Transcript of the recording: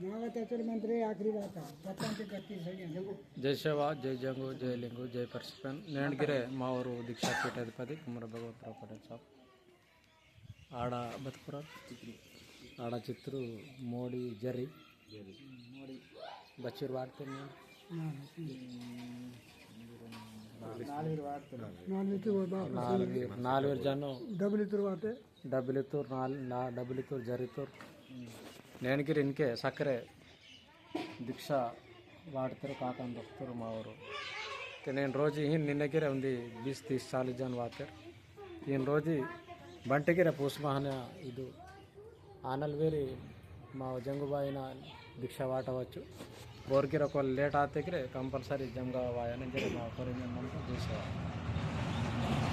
नागत मंत्री आखिरी बात है पता से करती सही है देखो జై శివ జై జంగు జై లింగు జై పరశుపన్ నేణగిరే మా ఊరు దీక్షా పీఠాధిపతి కుమ్మర భగవతరావు పటేల్ సాబ్ ఆడ బతుకురా ఆడ చిత్రు మోడీ జరి బచ్చూరు వాడుతున్నాను నాలుగు నాలుగు నాలుగు జనం డబ్బులు తర్వాత డబ్బులిత్తూరు నాలుగు నా డబ్బులిత్తూరు జరితూరు నేణగిరి ఇన్కే సక్కరే దీక్ష వాడుతారు కాకని దొక్కుతారు మా ఊరు అయితే నేను రోజు ఈయన నిన్నగిరే ఉంది బీస్ తీస్ చాలీస్ జన్ వాతారు ఈయన రోజు బంటగిరే పూసమహన ఇది ఆనల్వేరి మా జంగుబాయిన దీక్ష వాటవచ్చు ಬೋರ್ಗಿರೋ ಕೊಲ್ ಲೇಟ್ ಆತಕ್ರೆ ಕಂಪಲ್ಸರಿ ಜಮ್ಗ ವಾಯನ ಜರಿ ಮಾ ಕೊರಿಂಜನ್ ಮಂತು